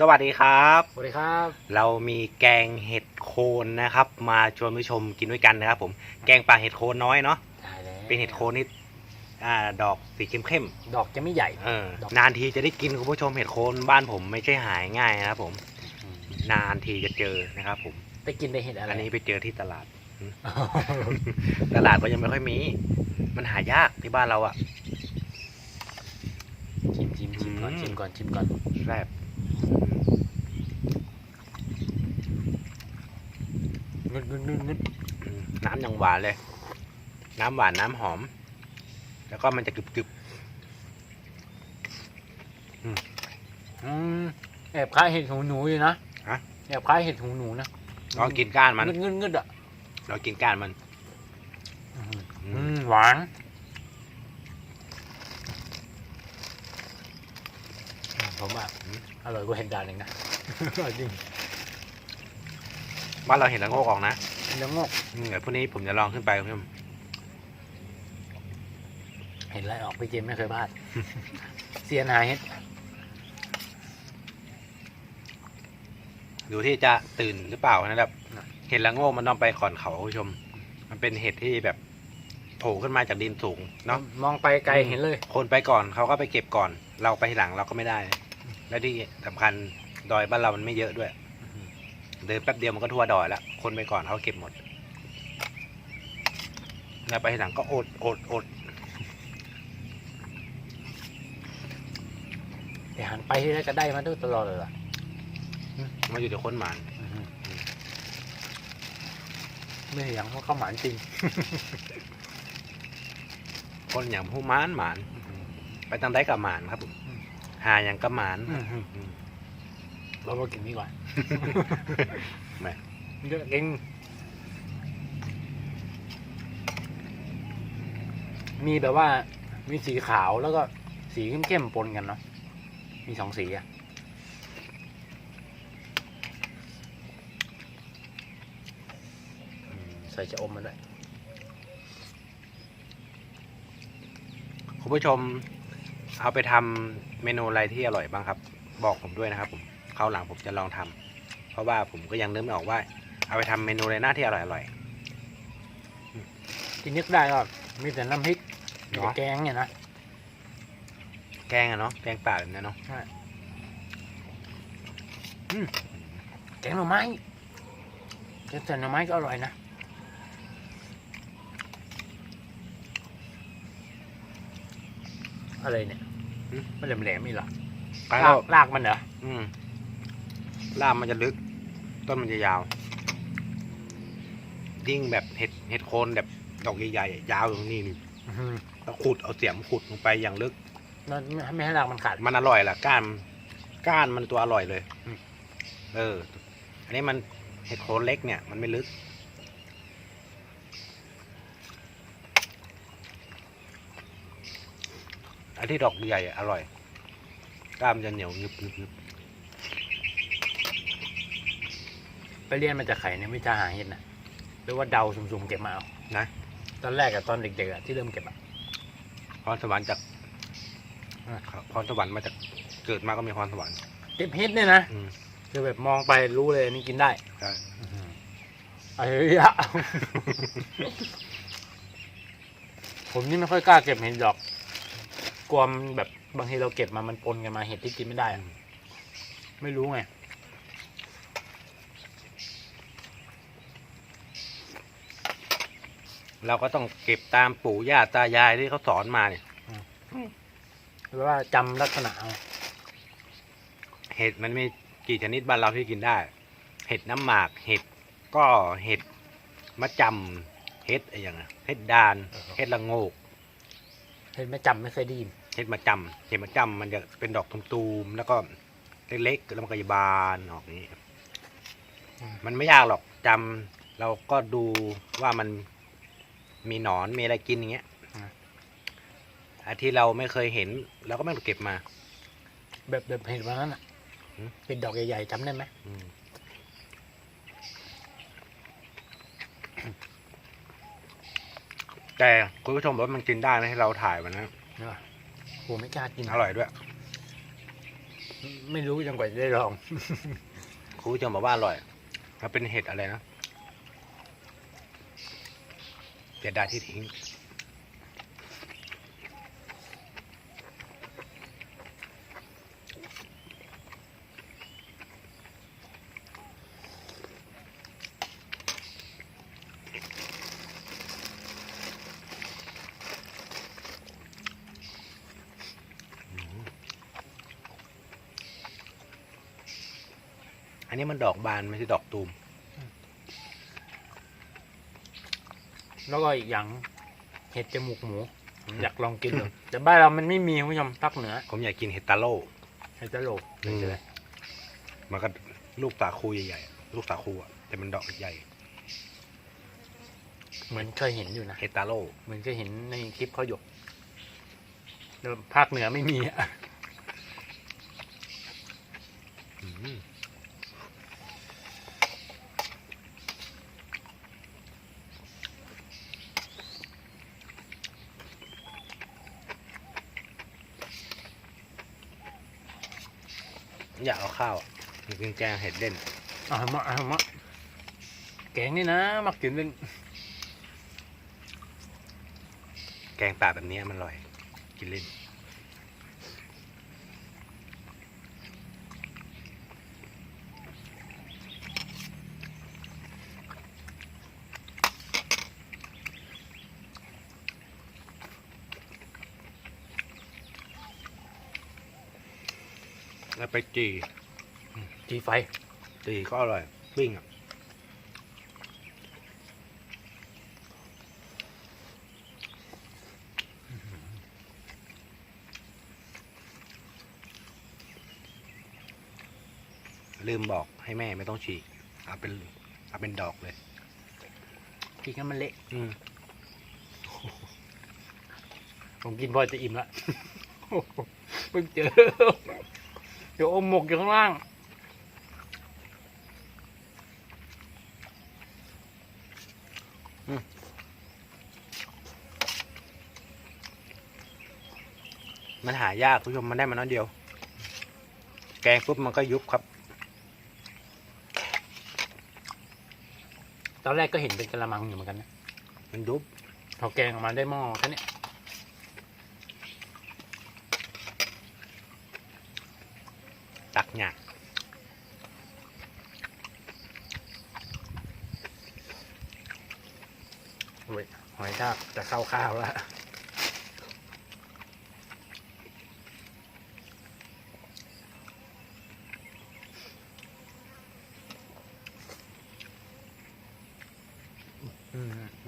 สวัสดีครับ สวัสดีครับ เรามีแกงเห็ดโคนนะครับ มาชวนผู้ชมกินด้วยกันนะครับ ผมแกงปลาเห็ดโคนน้อยเนาะได้แล้วเป็นเห็ดโคนนี่อ่าดอกสีเข้มดอกจะไม่ใหญ่ๆเออดอกนานทีจะได้กินคุณผู้ชมเห็ดโคนบ้านผมไม่ใช่หายง่ายนะครับ ผมนานทีจะเจอนะครับผมไปกินในเห็ดอะไรอันนี้ไปเจอที่ตลาดตลาดก็ยังไม่ค่อยมี มันหายากที่บ้านเราอะ ชิมชิมชิมก่อนอืมชิมก่อนชิมก่อน แซ่บ งึดงึดงึดงึดอืมน้ำยังหวานเลย น้ำหวานน้ำหอม แล้วก็มันจะกรึบอืมแอบคล้ายเห็ดหูหนูอยู่นะฮะ แอบคล้ายเห็ดหูหนูนะๆลองกินก้านมันงึดงึดงึดอะเรากินก้านมัน อืมอือืมมหวานอืมผมว่า อร่อยกว่าเห็ดดานเองนะอร่อยจริงบ้านเราเห็นแล้วโงกออกนะเนื้องอกอืมเดี๋ยวพรุ่งนี้ผมจะลองขึ้นไปคุณผู้ชมเห็นไรออกไปเกมไม่เคยพลาดเซียนหาเห็ดดูที่จะตื่นหรือเปล่านะครับ เห็ดละโงกมันต้องไปขอนเขาคุณผู้ชม มันเป็นเห็ดที่แบบโผล่ขึ้นมาจากดินสูงเนาะมองไปไกลอืมเห็นเลย คนไปก่อนเขาก็ไปเก็บก่อน เราไปทีหลังเราก็ไม่ได้ และที่สำคัญดอยบ้านเรามันไม่เยอะด้วย เดินแป๊บเดียวมันก็ทั่วดอยแล้ว คนไปก่อนเขาเก็บหมด แล้วไปทีหลังก็อดอดอดแต่หันไปที่ไรก็ได้มาด้วยตลอดเลยล่ะมาอยู่เดี๋ยวคนหมานไม่เห็นยังว่าเข้าหมานจริง คนอย่างผู้หมานหมาน ไปตั้งได้กับหมานครับผม อืม หาอย่างกับหมานอืมเรามากินนี่ก่อนแหม่เยอะกินมีแบบว่า มีสีขาวแล้วก็สีเข้มๆปนกันเนาะมีสองสีอะอืมใส่ชะอมมาด้วยคุณผู้ชม เอาไปทำเมนูอะไรที่อร่อยบ้างครับ บอกผมด้วยนะครับ ผมคราวหลังผมจะลองทำเพราะว่าผมก็ยังนึกไม่ออกว่า เอาไปทำเมนูอะไรหน้าที่อร่อยอร่อยที่นึกได้ก็มีแต่น้ำพริกมีเหรแต่อแกงเนี่ยนะแกงอะเนาะแกงป่าแบบนี้เนาะแกงหน่อไม้แกงแต่หน่อไม้ก็อร่อยนะอะไรเนี่ย มันแหลมๆนี่เหรอไปลาแล้กวลากมันเหรออืมล่ามมันจะลึก ต้นมันจะยาวยิ่งแบบเห็ดเห็ดโคนแบบดอกใหญ่ๆยาวตรงนี้นี่แล้วขุดเอาเสียมขุดลงไปอย่างลึกมันไม่ไม่ให้ลากมันขาดมันอร่อยล่ะก้าน ก้านมันตัวอร่อยเลยอืมเออ อันนี้มันเห็ดโคนเล็กเนี่ย มันไม่ลึก นที่ดอกใหญ่อะอร่อยก้านมันจะเหนียวนึบนึบนึบไปเรียนมาจากไข่ในวิชาหาเห็ดนะหรือว่าเดาสุ่มๆเก็บมาเอา นะ ตอนแรกอะตอนเด็กๆอะที่เริ่มเก็บอะพรสวรรค์จากพรสวรรค์มาจากเกิดมาก็มีพรสวรรค์เก็บเห็ดเนี่ยนะอืมคือแบบมองไปรู้เลยอันนี่กินได้ใช่เอ้ยอะผมนี่ไม่ค่อยกล้าเก็บเห็ดดอก กลัวมันแบบบางทีเราเก็บมามันปนกันมาเห็ดที่กินไม่ได้อะไม่รู้ไง เราก็ต้องเก็บตามปู่ย่าตายายที่เขาสอนมาเนี่ย หรือว่าจำลักษณะเอาเห็ดมันมีกี่ชนิดบ้านเราที่กินได้ เห็ดน้ำหมาก เห็ดก็เห็ดมะจำเห็ดอะไรอย่างเงี้ยเห็ดดาน เห็ดละโงก เห็ดไม่จำไม่เคยได้ยินเห็ดมะจำเห็ดมะจำมันจะเป็นดอกตูมๆแล้วก็เล็กๆแล้วมันก็จะบานออกนี้อืมมันไม่ยากหรอกจำเราก็ดูว่ามันมีหนอนมีอะไรกินอย่างเงี้ยอันที่เราไม่เคยเห็นเราก็ไม่ต้องเก็บมา แบบแบบเห็ดวันนั้นอะหืมเป็นดอกใหญ่ๆจำได้ไหม อืม แต่คุณผู้ชมบอกว่ามันกินได้นะที่เราถ่ายวันนั้นเนี่ยผมไม่กล้ากินอร่อยด้วย ไม่รู้ยังกว่าจะได้ลอง คุณผู้ชมบอกว่าอร่อยมันเป็นเห็ดอะไรนะเสียดายที่ทิ้ง อันนี้มันดอกบานไม่ใช่ดอกตูม แล้วก็อีกอย่างเห็ดจมูกหมูผมอยากลองกินดูแต่บ้านเรามันไม่มีคุณผู้ชมภาคเหนือผมอยากกินเห็ดตาโล่เห็ดจะโหลกอืมใช่ไหมมันก็ลูกสาคูใหญ่ๆอะลูกสาคูอะแต่มันดอกใหญ่ เหมือนเคยเห็นอยู่นะเห็ดตาโล่เหมือนเคยเห็นในคลิปเขาหยกแต่ภาคเหนือไม่มีอะอืมอยากเอา ข้าวอะอยากกินแกงเห็ดเล่นอะมาอะมาแกงนี่นะ มักกินเล่นแกงป่าแบบนี้มันอร่อย กินเล่นแล้วไปจี จีไฟจีก็อร่อย ปิ้งอะ ลืมบอกให้แม่ไม่ต้องฉีกเอาเป็นเอาเป็นดอกเลย กินกันมันเละอืมผมกินพอจะอิ่มละเพิ่งเจอ เดี๋ยวอมหมกอยู่ข้างล่าง มันหายากคุณผู้ชมมันได้มาน้อยเดียว แกงปุ๊บมันก็ยุบครับ ตอนแรกก็เห็นเป็นกระมังอยู่เหมือนกันนะ มันยุบพอแกงออกมาได้หม้อแค่นี้ตักหยาก โอ้ยหอยทากจะเข้าข้าวแล้ว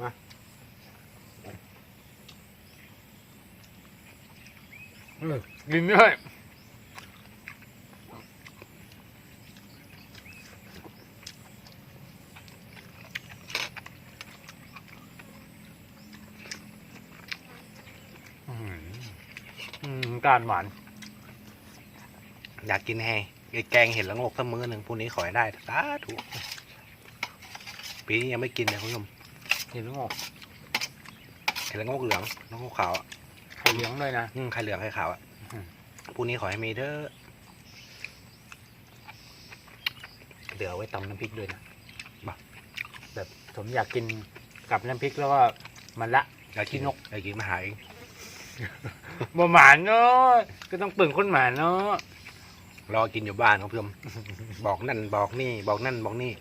มาเออกินด้วยอืมอืม การหวาน อยากกินแฮงไอ้แกงเห็ดละโงกสักมื้อหนึ่งพรุ่งนี้ขอให้ได้สาธุปีนี้ยังไม่กินเลยคุณผู้ชมเห็นลูกงอกเห็ดละโงกเหลืองละโงกขาวอะไข่เหลี้ยงด้วยนะอืมไข่เหลืองไข่ขาวอะอืมพรุ่งนี้ขอให้มีเด้อเดี๋ยวเอาไว้ตำน้ำพริกด้วยนะมาแบบผมอยากกินกับน้ำพริกแล้วก็มันละอยากกินขี้นกอยากกินมาหาเอง บ่หมานเนาะก็ต้องปึ่งคนหมานเนาะรอกินอยู่บ้านครับคุณผู้ชมบอกนั่นบอกนี่ บอกนั่นบอกนี่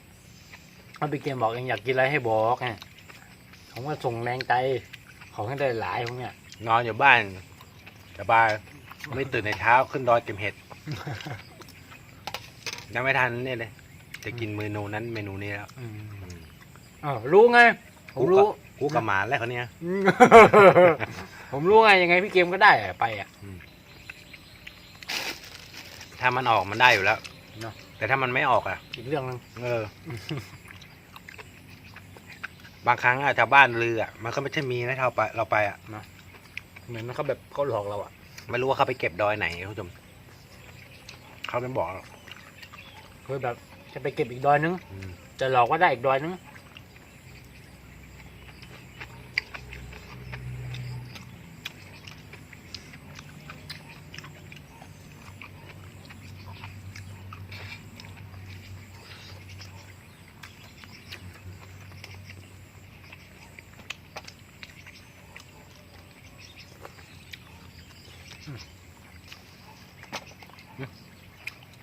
เอาไปเกมบอกเองอยากกินอะไรให้บอกไงผมว่าส่งแรงใจของให้ได้หลายพวกเนี้ยนอนอยู่บ้านสบายไม่ตื่นในเช้าขึ้นดอยเก็บเห็ดยังไม่ทันเนี่ยเลยจะกินเมนูนั้นเมนูนี้แล้วอืมอืมอ้าวรู้ไงผมรู้กูกับหมาแล้วเขาเนี่ยอืม ผมรู้ไงยังไงพี่เกมก็ได้อะไปอะ ถ้ามันออกมันได้อยู่แล้วเนอะ แต่ถ้ามันไม่ออกอะ อีกเรื่องหนึง เออ บางครั้งอะชาวบ้านลืออะมันก็ไม่ใช่มีนะเราไปเราไปอะเหมือนเขาแบบเขาหลอกเราอะ ไม่รู้ว่าเขาไปเก็บดอยไหนคุณผู้ชมเขาไม่บอกหรอกคือแบบจะไปเก็บอีกดอยนึง อืมจะหลอกว่าได้อีกดอยนึง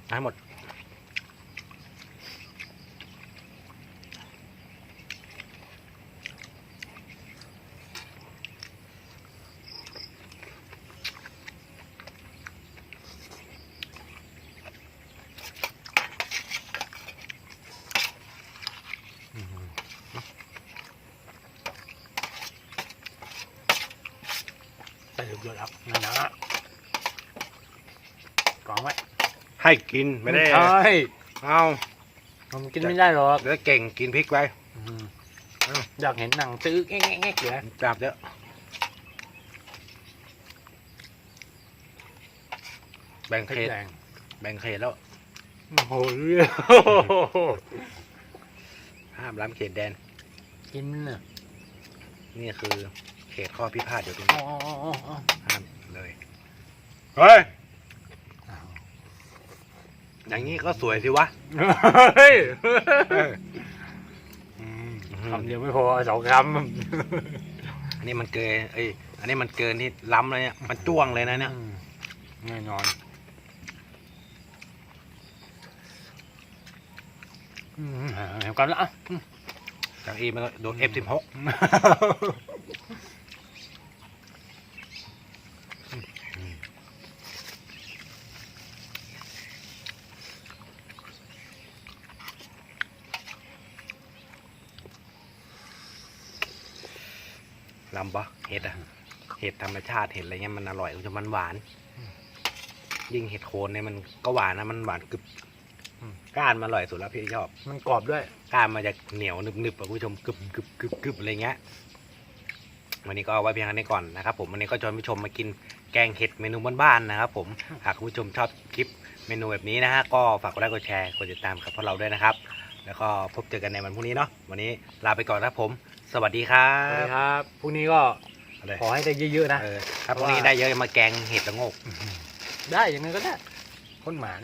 ได้หมดใส่เยอะๆครับนะ กองไว้ให้กินไม่ได้ใช่เอาผมกินไม่ได้หรอกแล้วเก่งกินพริกไว้อืมเอ้าอยากเห็นหนังตื้อแง่แง่แง่เลยจับเยอะแบ่งพริเขกตแดงแบ่งเขตแล้ว โอ้โหเรื่องห้ามล้ำเขตแดน กินน่ะนี่คือเขตข้อพิพาทอยู่ตรงอ๋นี้ออ๋ออ๋ออ๋อห้ามเลย เฮ้ยอ้าว อย่างนี้ก็สวยสิวะเฮ้ยอืมคำเดียวไม่พอสองคอันนี้มันเกินเอ้ยอันนี้มันเกินที่ล้ำเลยเนี่ยมันจ้วงเลยนะำเนี่ยอืมแน่นอนอืมเห็นกันละอะจากอีมันก็โดน F16 ลำปะเห็ดอะเห็ดธรรมชาติเห็ดอะไรเงี้ยมันอร่อยจะมันหวาน ยิ่งเห็ดโคนเนี่ยมันก็หวานนะมันหวานกรึบก้านมันอร่อยสุดแล้วพี่ชอบ มันกรอบด้วยก้านมันจะเหนียวหนึบๆอะคุณผู้ชมกรึบกรึบกรึบกรึบอะไรเงี้ยวันนี้ก็เอาไว้เพียงเท่านี้ก่อนนะครับผมวันนี้ก็ชวนผู้ชมมากินแกงเห็ดเมนูบ้านๆนะครับผมหากคุณผู้ชมชอบคลิปเมนูแบบนี้นะฮะก็ฝากกดไลค์กดแชร์กดติดตามกับพวกเราด้วยนะครับ แล้วก็พบเจอกันในวันพรุ่งนี้เนาะวันนี้ลาไปก่อนนะครับผม สวัสดีครัสวัสดีบครับพรุ่งนี้ก็เอาเลยขอให้ได้เยอะๆนะ เออถ้าพรุ่งนี้ได้เยอะมาแกงเห็ดละโงก ได้ยังไงก็ได้ คนหมาน